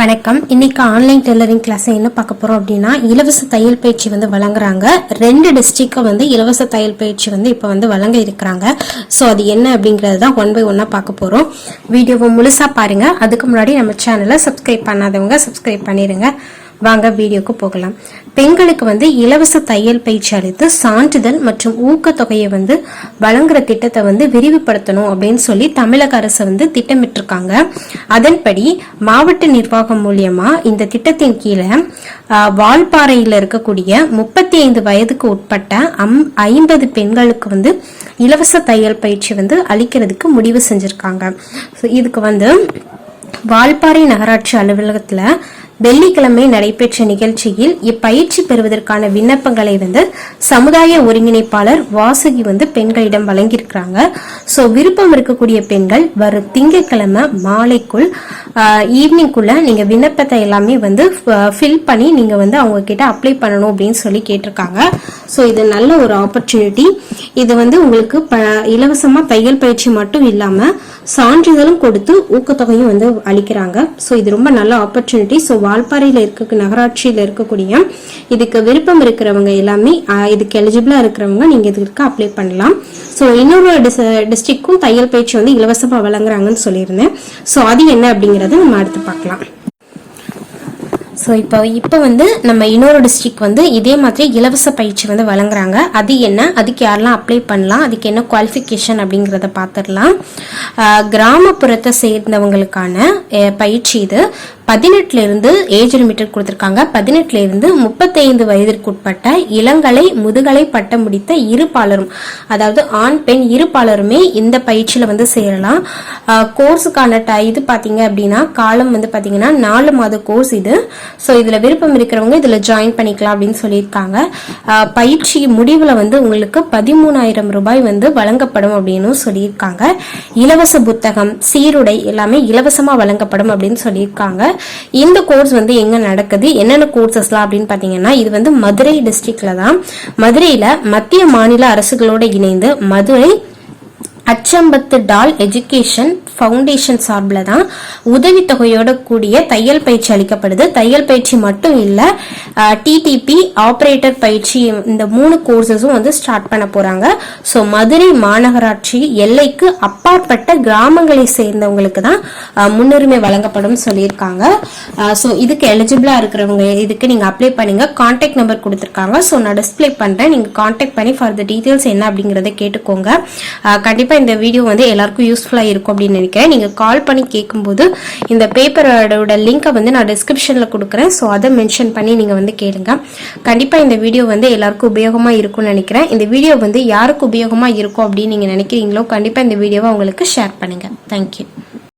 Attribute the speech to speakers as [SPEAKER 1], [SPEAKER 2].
[SPEAKER 1] வணக்கம். இன்னைக்கு online tailoring class என்ன பார்க்க போறோம் அப்படின்னா இலவச தையல் பயிற்சி வந்து வழங்குறாங்க. ரெண்டு டிஸ்ட்ரிக்டை வந்து இலவச தையல் பயிற்சி வந்து இப்போ வந்து வழங்க இருக்கிறாங்க. ஸோ அது என்ன அப்படிங்கிறது தான் ஒன் பை ஒன்னாக பார்க்க போறோம். வீடியோவை முழுசா பாருங்க. அதுக்கு முன்னாடி நம்ம சேனலை சப்ஸ்கிரைப் பண்ணாதவங்க சப்ஸ்கிரைப் பண்ணிடுங்க வாங்க வீடியோக்கு போகலாம். பெண்களுக்கு வந்து இலவச தையல் பயிற்சி அளித்து சான்றிதழ் மற்றும் ஊக்கத்தொகையை வந்து வழங்குற திட்டத்தை வந்து விரிவுபடுத்தணும் அப்படின்னு சொல்லி தமிழக அரசு வந்து திட்டமிட்டிருக்காங்க. அதன்படி மாவட்ட நிர்வாகம் மூலியமா இந்த திட்டத்தின் கீழே ஆஹ், வால்பாறையில் இருக்கக்கூடிய முப்பத்தி ஐந்து வயதுக்கு உட்பட்ட அம் ஐம்பது பெண்களுக்கு வந்து இலவச தையல் பயிற்சி வந்து அளிக்கிறதுக்கு முடிவு செஞ்சிருக்காங்க. இதுக்கு வந்து வால்பாறை நகராட்சி அலுவலகத்துல வெள்ளிக்கிழமை நடைபெற்ற நிகழ்ச்சியில் இப்பயிற்சி பெறுவதற்கான விண்ணப்பங்களை வந்து சமுதாய ஒருங்கிணைப்பாளர் வாசுகி வந்து பெண்களிடம் வழங்கியிருக்கிறாங்க. ஸோ விருப்பம் இருக்கக்கூடிய பெண்கள் வரும் திங்கட்கிழமை மாலைக்குள் ஈவினிங்குள்ள நீங்கள் விண்ணப்பத்தை எல்லாமே வந்து ஃபில் பண்ணி நீங்கள் வந்து அவங்க கிட்ட அப்ளை பண்ணணும் அப்படின்னு சொல்லி கேட்டிருக்காங்க. ஸோ இது நல்ல ஒரு ஆப்பர்ச்சுனிட்டி இது வந்து உங்களுக்கு ப இலவசமாக தையல் பயிற்சி மட்டும் இல்லாமல் சான்றிதழும் கொடுத்து ஊக்கத்தொகையும் வந்து அளிக்கிறாங்க. ஸோ இது ரொம்ப நல்ல ஆப்பர்ச்சுனிட்டி ஸோ வால்பாறையில் இருக்க நகராட்சியில் இருக்கக்கூடிய இதுக்கு விருப்பம் இருக்கிறவங்க எல்லாமே இதுக்கு எலிஜிபிளாக இருக்கிறவங்க நீங்க இதுக்கு அப்ளை பண்ணலாம். ஸோ இன்னொரு டிஸ்ட்ரிக்ட்க்கும் தையல் பயிற்சி வந்து இலவசமாக வழங்குறாங்கன்னு சொல்லியிருந்தேன். ஸோ அது என்ன அப்படிங்கறத நம்ம அடுத்து பார்க்கலாம். ஸோ இப்போ இப்போ வந்து நம்ம இன்னொரு டிஸ்ட்ரிக் வந்து இதே மாதிரி இலவச பயிற்சி வந்து வழங்குறாங்க. அது என்ன? அதுக்கு யாரெல்லாம் அப்ளை பண்ணலாம்? அதுக்கு என்ன குவாலிஃபிகேஷன் அப்படிங்கிறத பார்த்துடலாம் கிராமப்புறத்தை சேர்ந்தவங்களுக்கான பயிற்சி இது. பதினெட்டுலேருந்து ஏஜ் லிமிட்டட் கொடுத்துருக்காங்க. பதினெட்டுலேருந்து முப்பத்தைந்து வயதிற்குட்பட்ட இளங்கலை முதுகலை பட்டம் முடித்த இரு பாலரும் அதாவது ஆண் பெண் இரு பாலருமே இந்த பயிற்சியில் வந்து சேரலாம். கோர்ஸுக்கான ட இது பார்த்தீங்க அப்படின்னா காலம் வந்து பார்த்தீங்கன்னா நாலு மாத கோர்ஸ் இது. ஸோ இதில் விருப்பம் இருக்கிறவங்க இதில் ஜாயின் பண்ணிக்கலாம் அப்படின்னு சொல்லியிருக்காங்க. பயிற்சி முடிவில் வந்து உங்களுக்கு பதிமூணாயிரம் ரூபாய் வந்து வழங்கப்படும் அப்படின்னு சொல்லியிருக்காங்க. இலவச புத்தகம் சீருடை எல்லாமே இலவசமாக வழங்கப்படும் அப்படின்னு சொல்லியிருக்காங்க. இந்த கோர்ஸ் வந்து எங்க நடக்குது? என்னென்ன கோர்சஸ்லாம் அப்படின்னு பாத்தீங்கன்னா இது வந்து மதுரை டிஸ்ட்ரிக்டில் தான். மதுரையில் மத்திய மாநில அரசுகளோட இணைந்து மதுரை அச்சம்பத்து டால் எஜுகேஷன் ஃபவுண்டேஷன் சார்பில் தான் உதவித்தொகையோட கூடிய தையல் பயிற்சி அளிக்கப்படுது. தையல் பயிற்சி மட்டும் இல்லை டிடிபி ஆப்ரேட்டர் பயிற்சி இந்த மூணு கோர்சஸும் வந்து ஸ்டார்ட் பண்ண போகிறாங்க ஸோ மதுரை மாநகராட்சி எல்லைக்கு அப்பாற்பட்ட கிராமங்களை சேர்ந்தவங்களுக்கு தான் முன்னுரிமை வழங்கப்படும் சொல்லியிருக்காங்க. ஸோ இதுக்கு எலிஜிபிளாக இருக்கிறவங்க இதுக்கு நீங்கள் அப்ளை பண்ணுங்க. கான்டாக்ட் நம்பர் கொடுத்துருக்காங்க. ஸோ நான் டிஸ்ப்ளே பண்ணுறேன் நீங்கள் கான்டாக்ட் பண்ணி ஃபார் த டீட்டெயில்ஸ் என்ன அப்படிங்கறத கேட்டுக்கோங்க. கண்டிப்பாக இந்த இந்த வீடியோ வந்து எல்லாருக்கும் யூஸ்ஃபுல்லாக இருக்கும் அப்படின்னு நினைக்கிறேன். நீங்கள் கால் பண்ணி கேட்கும்போது இந்த பேப்பரோட லிங்கை வந்து நான் டிஸ்கிரிப்ஷனில் கொடுக்குறேன். ஸோ அதை மென்ஷன் பண்ணி நீங்கள் வந்து கேளுங்க. கண்டிப்பாக இந்த வீடியோ வந்து எல்லாருக்கும் உபயோகமாக இருக்கும்னு நினைக்கிறேன். இந்த வீடியோ வந்து யாருக்கு உபயோகமாக இருக்கும் அப்படின்னு நீங்கள் நினைக்கிறீங்களோ கண்டிப்பாக இந்த வீடியோவை உங்களுக்கு ஷேர் பண்ணுங்கள் தேங்க்யூ